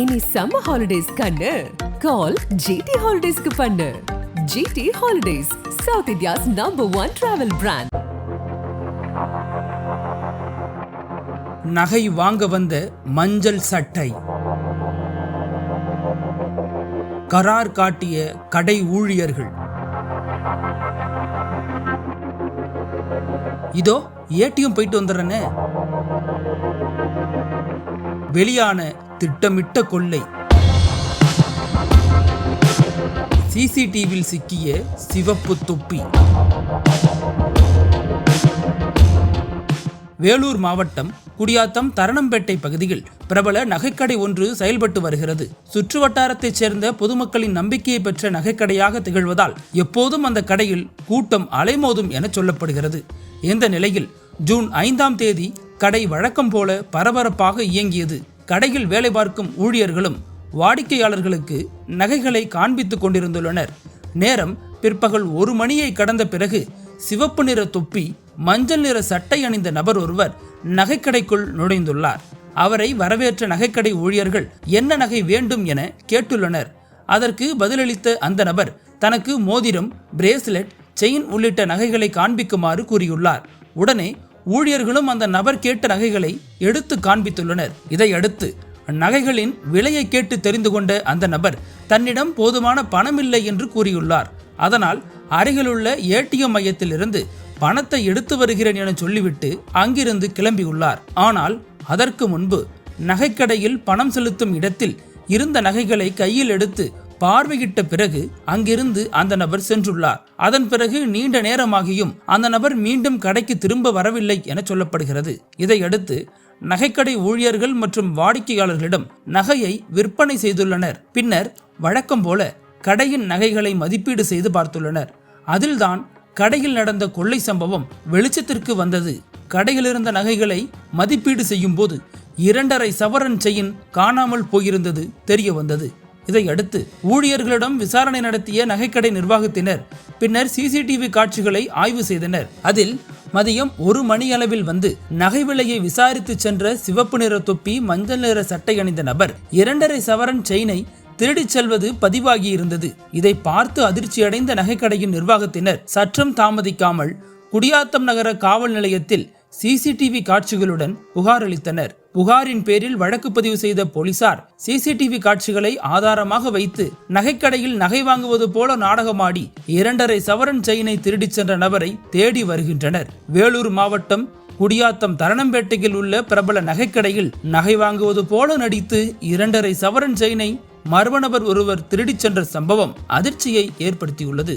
Any summer holidays கண்ணு. கால் GT ஹாலிடேஸ்க்கு பண்ணு. GT holidays south India's number one travel brand நகை வாங்க வந்த மஞ்சள் சட்டை. கரார் காட்டிய கடை ஊழியர்கள். இதோ ஏடிஎம் போயிட்டு வந்துடுறேன்னு வெளியான திட்டமிட்ட கொள்ளை. சிசிடிவியில் சிக்கிய சிவப்பு தொப்பி. வேலூர் மாவட்டம் குடியாத்தம் தரணம்பேட்டை பகுதியில் பிரபல நகைக்கடை ஒன்று செயல்பட்டு வருகிறது. சுற்று வட்டாரத்தைச் சேர்ந்த பொதுமக்களின் நம்பிக்கையை பெற்ற நகைக்கடையாக திகழ்வதால் எப்போதும் அந்த கடையில் கூட்டம் அலைமோதும் என சொல்லப்படுகிறது. இந்த நிலையில் ஜூன் ஐந்தாம் தேதி கடை வழக்கம் போல பரபரப்பாக இயங்கியது கடையில் வேலை பார்க்கும் ஊழியர்களும் வாடிக்கையாளர்களுக்கு நகைகளை காண்பித்துக் கொண்டிருந்துள்ளனர். நேரம் பிற்பகல் ஒரு மணியை கடந்த பிறகு சிவப்பு நிற தொப்பி மஞ்சள் நிற சட்டை அணிந்த நபர் ஒருவர் நகைக்கடைக்குள் நுழைந்துள்ளார். அவரை வரவேற்ற நகைக்கடை ஊழியர்கள் என்ன நகை வேண்டும் என கேட்டுள்ளனர். அதற்கு பதிலளித்த அந்த நபர் தனக்கு மோதிரம் பிரேஸ்லெட் செயின் உள்ளிட்ட நகைகளை காண்பிக்குமாறு கூறியுள்ளார். உடனே ஊழியர்களும் அந்த நபர் கேட்ட நகைகளை எடுத்து காண்பித்துள்ளனர். இதையடுத்து நகைகளின் விலையை கேட்டு தெரிந்து கொண்ட அந்த நபர் தன்னிடம் போதுமான பணமில்லை என்று கூறியுள்ளார். அதனால் அருகிலுள்ள ஏடிஎம் மையத்திலிருந்து பணத்தை எடுத்து வருகிறேன் என சொல்லிவிட்டு அங்கிருந்து கிளம்பியுள்ளார். ஆனால் அதற்கு முன்பு நகைக்கடையில் பணம் செலுத்தும் இடத்தில் இருந்த நகைகளை கையில் எடுத்து பார்வையிட்ட பிறகு அங்கிருந்து அந்த நபர் சென்றுள்ளார். அதன் பிறகு நீண்ட நேரமாகியும் அந்த நபர் மீண்டும் கடைக்கு திரும்ப வரவில்லை என சொல்லப்படுகிறது. இதையடுத்து நகைக்கடை ஊழியர்கள் மற்றும் வாடிக்கையாளர்களிடம் நகையை விற்பனை செய்துள்ளனர். பின்னர் வழக்கம் போல கடையின் நகைகளை மதிப்பீடு செய்து பார்த்துள்ளனர். அதில்தான் கடையில் நடந்த கொள்ளை சம்பவம் வெளிச்சத்திற்கு வந்தது. கடையில் இருந்த நகைகளை மதிப்பீடு செய்யும் போது இரண்டரை சவரன் செயின் காணாமல் போயிருந்தது தெரிய வந்தது. இதையடுத்து ஊழியர்களிடம் விசாரணை நடத்திய நகைக்கடை நிர்வாகத்தினர் பின்னர் சிசிடிவி காட்சிகளை ஆய்வு செய்தனர். அதில் மதியம் ஒரு மணி அளவில் வந்து நகை விலையை விசாரித்து சென்ற சிவப்பு நிற தொப்பி மஞ்சள் நிற சட்டை அணிந்த நபர் இரண்டரை சவரன் செயினை திருடிச் செல்வது பதிவாகி இருந்தது இதை பார்த்து அதிர்ச்சியடைந்த நகைக்கடையின் நிர்வாகத்தினர் சற்றும் தாமதிக்காமல் குடியாத்தம் நகர காவல் நிலையத்தில் சிசிடிவி காட்சிகளுடன் புகார் அளித்தனர் புகாரின் பேரில் வழக்கு பதிவு செய்த போலீசார் சிசிடிவி காட்சிகளை ஆதாரமாக வைத்து நகைக்கடையில் நகை வாங்குவது போல நாடகமாடி இரண்டரை சவரன் செயினை திருடிச் சென்ற நபரை தேடி வருகின்றனர். வேலூர் மாவட்டம் குடியாத்தம் தரணம்பேட்டையில் உள்ள பிரபல நகைக்கடையில் நகை வாங்குவது போல நடித்து இரண்டரை சவரன் செயினை மர்ம நபர் ஒருவர் திருடிச் சென்ற சம்பவம் அதிர்ச்சியை ஏற்படுத்தியுள்ளது.